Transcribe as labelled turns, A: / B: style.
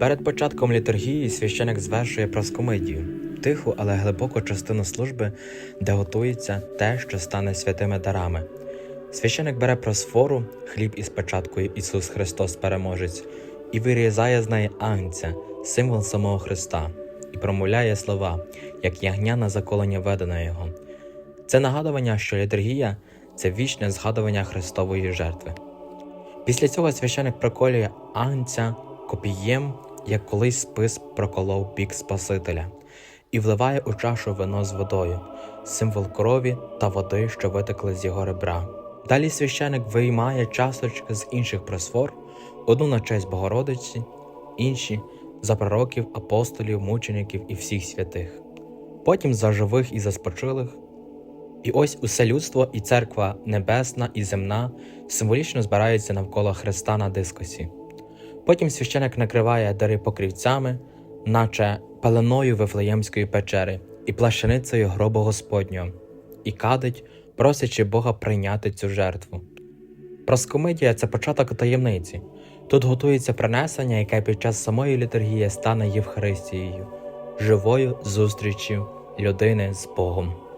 A: Перед початком літургії священик звершує проскомидію, тиху, але глибоку частину служби, де готується те, що стане святими дарами. Священик бере просфору, хліб із печаткою Ісус Христос Переможець, і вирізає з неї агнця, символ самого Христа, і промовляє слова, як ягня на заколення ведена Його. Це нагадування, що літургія це вічне згадування Христової жертви. Після цього священик проколює агнця копієм, як колись спис проколов бік Спасителя, і вливає у чашу вино з водою, символ крові та води, що витекли з його ребра. Далі священик виймає часточки з інших просфор, одну на честь Богородиці, інші за пророків, апостолів, мучеників і всіх святих, потім за живих і за спочилих. І ось усе людство і церква небесна і земна символічно збираються навколо Христа на дискосі. Потім священик накриває дари покрівцями, наче пеленою Вифлеємської печери і плащаницею гробу Господнього, і кадить, просячи Бога прийняти цю жертву. Проскомидія це початок таємниці. Тут готується принесення, яке під час самої літургії стане Євхаристією, живою зустрічю людини з Богом.